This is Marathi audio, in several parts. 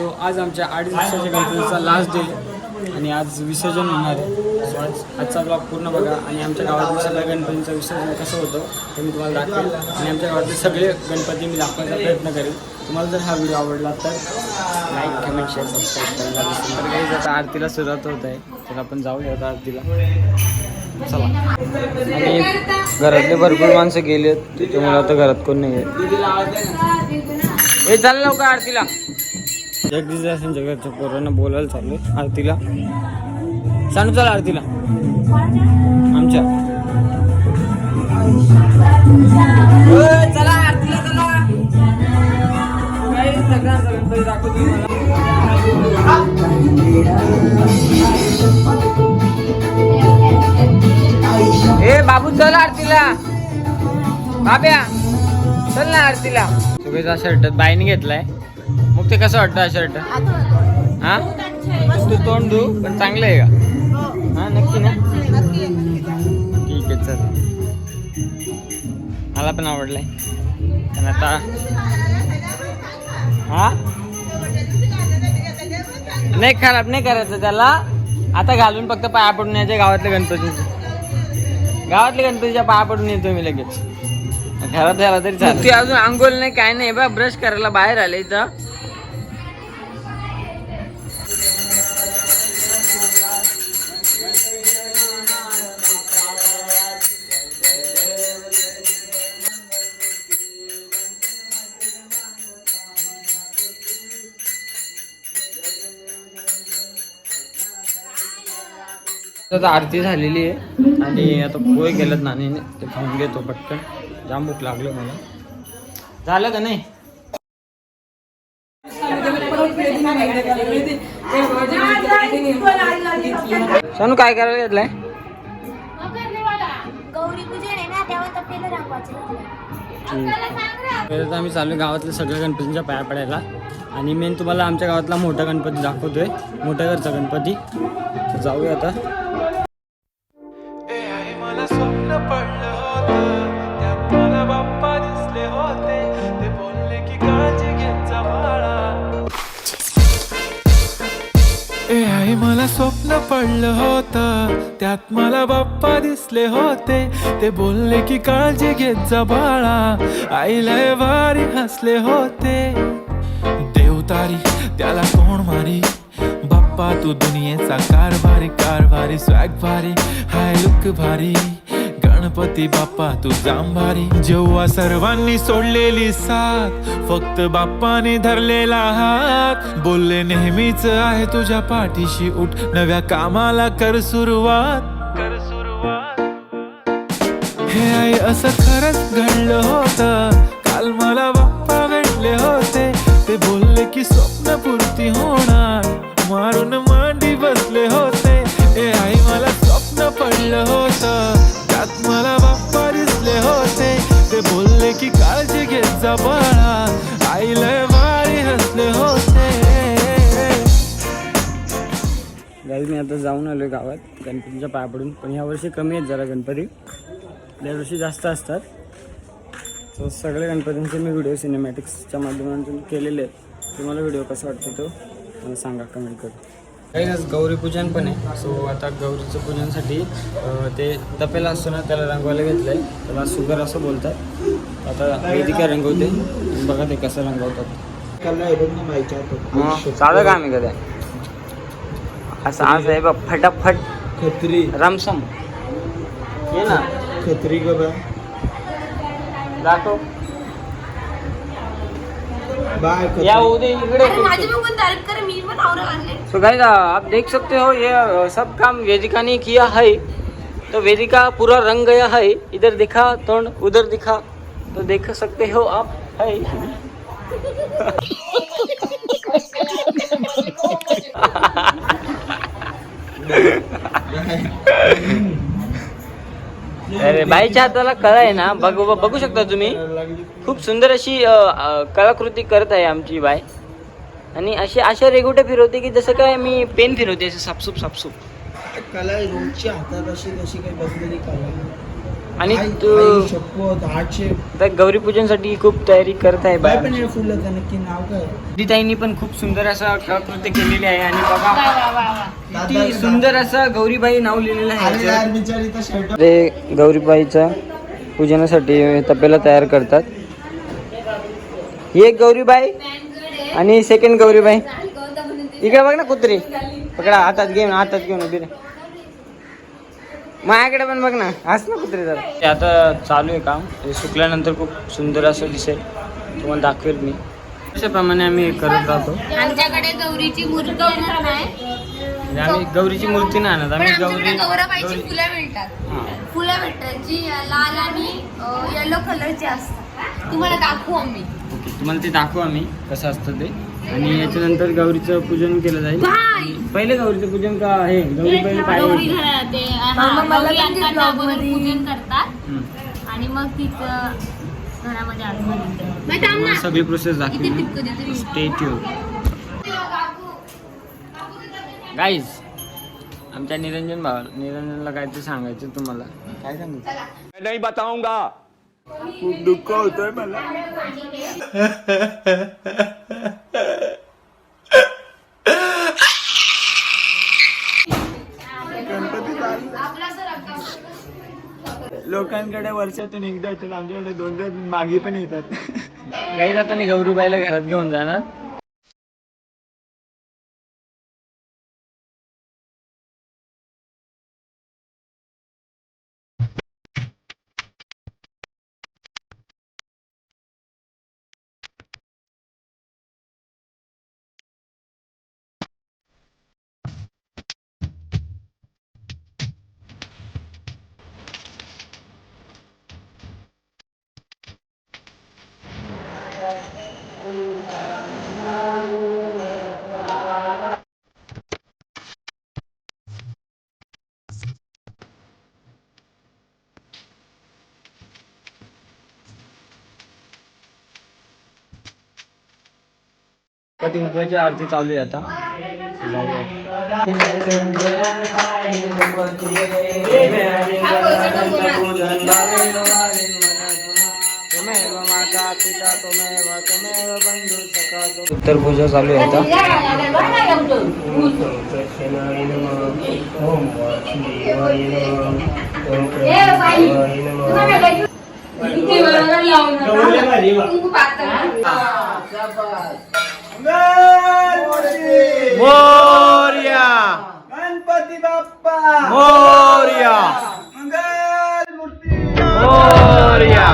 सो आज आमच्या अडीच वर्षाच्या गणपतीचा लास्ट डे आणि आज विसर्जन होणार आहे. सो आज आजचा ब्लॉग पूर्ण बघा आणि आमच्या गावातील सगळ्या गणपतीचं विसर्जन कसं होतं ते मी तुम्हाला दाखवेल. आणि आमच्या गावातले सगळे गणपती मी दाखवायचा प्रयत्न करेल. तुम्हाला जर हा व्हिडिओ आवडला तर लाईक कमेंट शेअर सबस्क्राईब करायला काही आता आरतीला सुरुवात होत आहे. तर आपण जाऊया आता आरतीला. चला. आणि घरातले भरपूर माणसं गेले आहेत त्याच्यामुळे आता घरात कोण नाही आहे हे चाललं का आरतीला. जगदीश दासांच्या जगाच्या पोरांना बोलायला चाललोय. आरतीला. सांगू चला आरतीला. आमच्या. चला आरतीला चला. काही दाखवतो मला. ए बाबू चल आरतीला. बाब्या चल ना आरतीला. सुगेचा शर्ट बाईने घेतलाय. ते कसं वाटतं हा शर्ट हा? तू तोंड धू पण चांगलं आहे का? हा नक्की ना? ठीक आहे चल. मला पण आवडलंय. पण आता हा? नाही खराब नाही करायचं त्याला. आता घालून फक्त पाया पडून यायचे गावातल्या गणपतीचे. गावातल्या गणपतीच्या पाया पडून येतो मी लगेच. घरात झाला तरी चालेल. ती अजून आंघोळ नाही काय नाही बा ब्रश करायला बाहेर आले इथं. आता आरती झालेली आहे. आणि आता पोहे केलं नानीने ते खाऊन घेतो पटकन. जाम भूक लागलं मला. झालं का नाही? शानू काय करायला घेतलंय? आहे तर आम्ही चालू गावातल्या सगळ्या गणपतींच्या पाया पडायला. आणि मेन तुम्हाला आमच्या गावातला मोठा गणपती दाखवतोय. मोठ्या घरचा गणपती. जाऊया आता. ए आई मला स्वप्न पडलं होतं. त्यात मला बाप्पा दिसले होते. ते बोलले की काळजी घेत जा बाळा. आईला भारी हसले होते. देवतारी त्याला कोण मारी? बाप्पा तू दुनियेचा कारभारी कारभारी स्वॅग भारी. हाय लुक भारी. गणपती बाप्पा तू जांभारी. जेव्हा सर्वांनी सोडलेली साथ फक्त बाप्पाने धरलेला हात. बोलले नेहमीच आहे तुझ्या पाठीशी उठ नव्या कामाला कर सुरुवात. कर सुरुवात हे आई असं खरंच घडलं होतं. काल मला बाप्पा भेटले होते. ते बोलले की स्वप्नपूर्ती होणार. मारून मांडी बसले होते. ए आई मला स्वप्न पडलं होतं. जा बाळा आईला भारी हसले होते. गाईज मी आता जाऊन आलोय गावात गणपतीच्या पाया पडून पण ह्या वर्षी कमी आहेत जरा गणपती. दरवर्षी जास्त असतात. तर सगळ्या गणपतींचे मी व्हिडिओ सिनेमॅटिक्सच्या माध्यमातून केलेले आहेत. तुम्हाला व्हिडिओ कसा वाटतो तो मला सांगा कमेंट करून. काही आज गौरी पूजन पण आहे. सो आता गौरीचं पूजनसाठी ते तपेला असतो ना त्याला रंगवायला घेतलं आहे त्याला सुगर असं बोलतात. आता वेदिका रंगवते बघा ते कसं रंगवतात हां साधं काम आहे कदा असं आज आहे बघ फटाफट. खत्री. रामसम. ये ना. खत्री बा? दाखव. बाय या उदय इकडे. तो गाइस आप देख सकते हो ये सब काम वेदिका ने किया है। तो वेदिका पूरा रंग गया है। इधर दिखा तोंड उधर दिखा। तो देख सकते हो आप है अरे बाईच्या हाताला कला आहे ना बघ बघू शकता तुम्ही. खूप सुंदर अशी कलाकृती करत आहे आमची बाय आणि असे अशा रेगोटे फिरवते की जसं काय मी पेन फिरवते असं सापसूप सापसूप. कला रोजच्या हातात अशी कशी काही बसलेली कला? आणि शपथ आठशे तर गौरी पूजनसाठी खूप तयारी करत आहे बाय पण हे फुलं का नक्की नाव काय? पण खूप सुंदर असं कृत्य केलेली आहे आणि बघा किती सुंदर असं गौरीबाई नाव लिहिलेलं आहे. ते गौरीबाईच्या पूजनासाठी तपेला तयार करतात. ही एक गौरीबाई आणि सेकंड गौरीबाई. इकडे बघ ना कुत्री. पकडा हातात घेऊन हातात घेऊन उभी रे माझ्याकडे पण बघ ना. हस ना कुत्री जरा. ते आता चालू आहे काम. हे सुकल्यानंतर खूप सुंदर असं दिसेल. तुम्हाला दाखवेल मी. अशाप्रमाणे आम्ही हे करत राहतो. आमच्याकडे गौरीची मूर्ती येणार नाही म्हणजे आम्ही गौरीची मूर्ती नाही आणत. पण आम्ही आमच्याकडे गौरी गौराबाईची गौरी- फुलं मिळतात हां. फुलं भेटतात जी लाल आणि येलो कलरची असतात. तुम्हाला दाखवू आम्ही. ओके तुम्हाला ते दाखवू आम्ही कसं असतं ते. आणि याच्यानंतर गौरीचं पूजन केलं जाईल. पहिले गौरीचं पूजन का हे? गौरी पहिले हा, अगोदर पूजन करतात. आणि मग तिचं घरामध्ये सगळी प्रोसेस दाखवली टिपकं देते स्टेट यू गाईज आमच्या निरंजन भावा निरंजनला काय ते सांगायचं तुम्हाला. काय सांगायचं? नहीं बताऊंगा। खूप दुःख होतोय मला. आमच्याकडे वर्षातून एकदा येतात आमच्याकडे दोन दोन मागे पण येतात. गाईज जाताना मी घरात घेऊन जाणार. गणपतीची आरती चालू आहे आता? उत्तर पूजा चालू आहे आता. मोर्या! गणपती बाप्पा! मोर्या! मंगल मूर्ती मोर्या!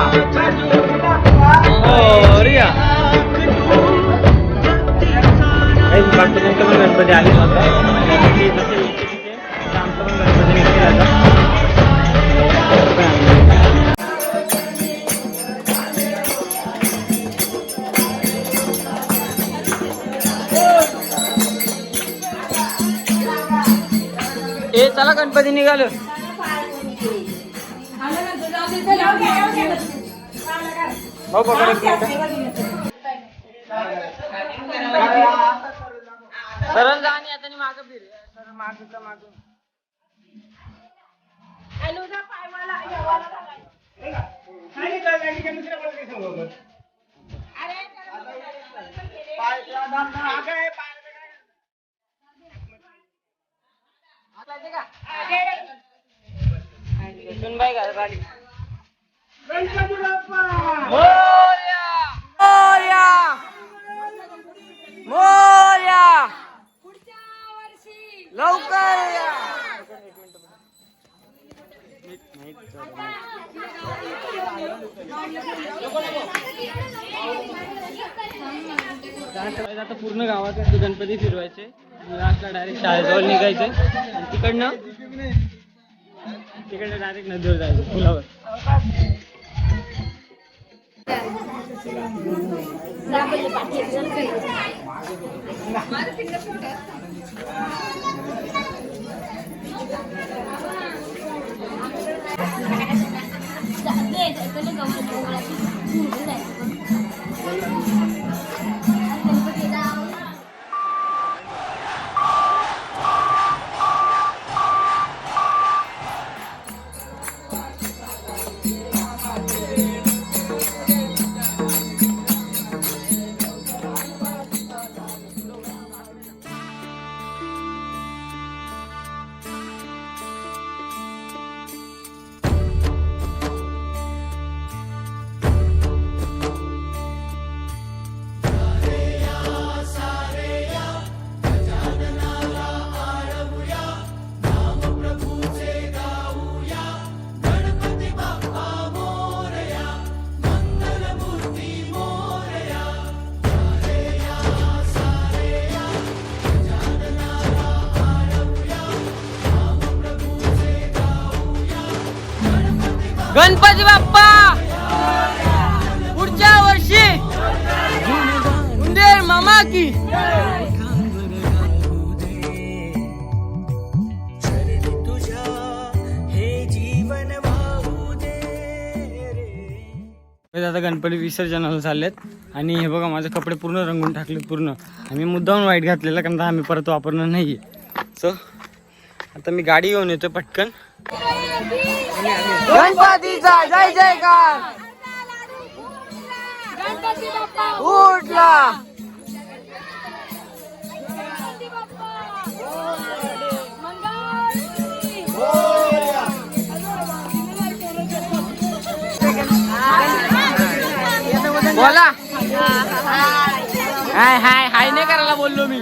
मोर्या गणपती आले गणपती निघालो भाऊ पकड. सरळ जा आणि आता मागं फिर सरळ मागं मागं करायचे विरारला डायरेक्ट शाळेजवळ निघायचे. आणि तिकडनं तिकडनं डायरेक्ट नदीवर जायचं पुलावर. गणपती बाप्पा! पुढच्या वर्षी उंदेर मामा की! आता गणपती विसर्जनाला चाललेत. आणि हे बघा माझे कपडे पूर्ण रंगून टाकले पूर्ण. आम्ही मुद्दाहून वाईट घातलेला कारण आम्ही परत वापरणार नाही सो आता मी गाडी घेऊन येतो पटकन. गणपतीचा जय जयकार. बाप्पा उठला. बोला. हाय हाय हाय नाही करायला बोललो मी.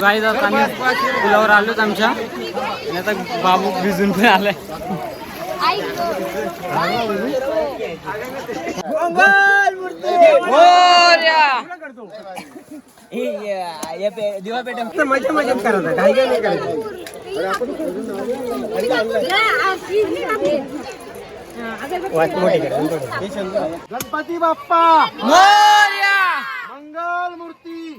चाला मुखाने गजानन बोला तो गाईज आता आम्ही पुलावर आलोच आमच्या. आणि आता बाबू भिजून पण आलाय. मजा मजा करायचं काही काही नाही करायचं गणपती बाप्पा. मंगल मूर्ती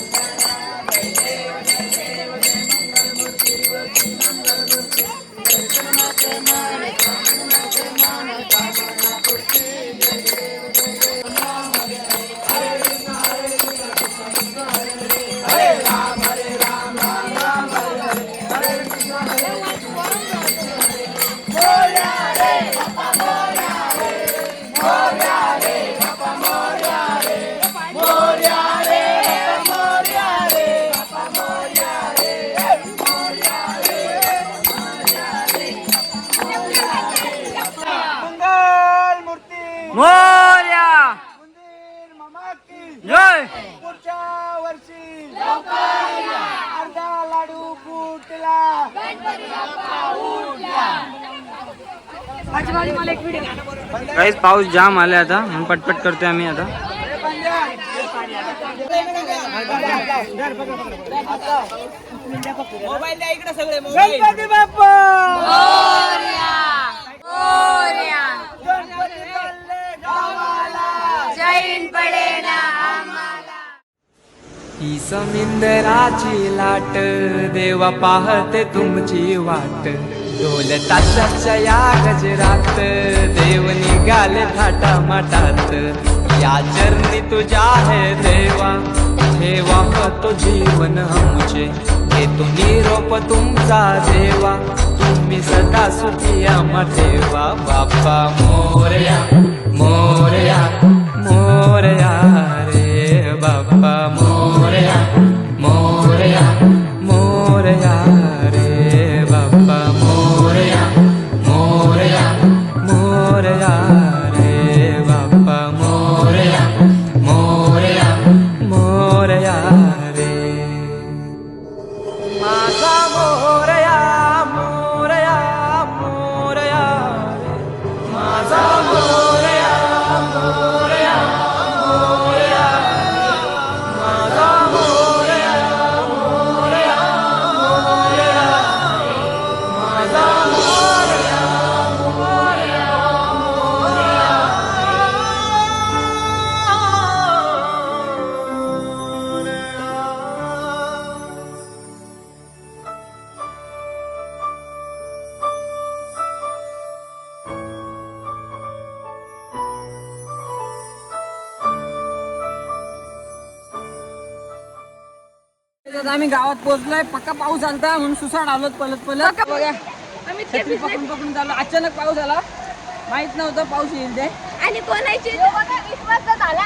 काहीच पाऊस जाम आलाय आता. म्हणून पटपट करतोय आम्ही आता. गणपती ही समिंदराची लाट देवा पाहते तुमची वाट. ढोल ताशाच्या या गजरात देव निघाले थाटा माटात या चरणी तुझ्या आहे देवा ठेवा तो जीवन आमचे. घेतो निरोप तुमचा देवा तुम्ही सदा सुखी आम्हा देवा बाप्पा मोरया मोरया मोरया रे बाप्पा आता आम्ही गावात पोहोचलोय. पक्का पाऊस आलता म्हणून सुसाट आलोत पलत पलत. बघा. पकडून पकडून चाललो. अचानक पाऊस आला. माहीत नव्हतं पाऊस येईल ते. आणि कोणाची विश्वास झाला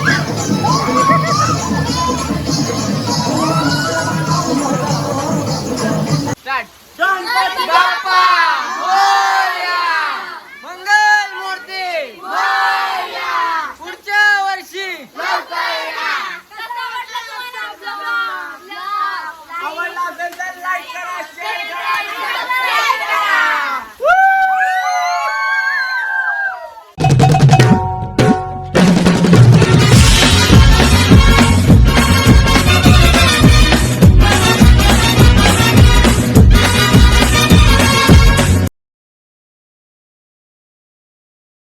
Bye. Bye. Bye.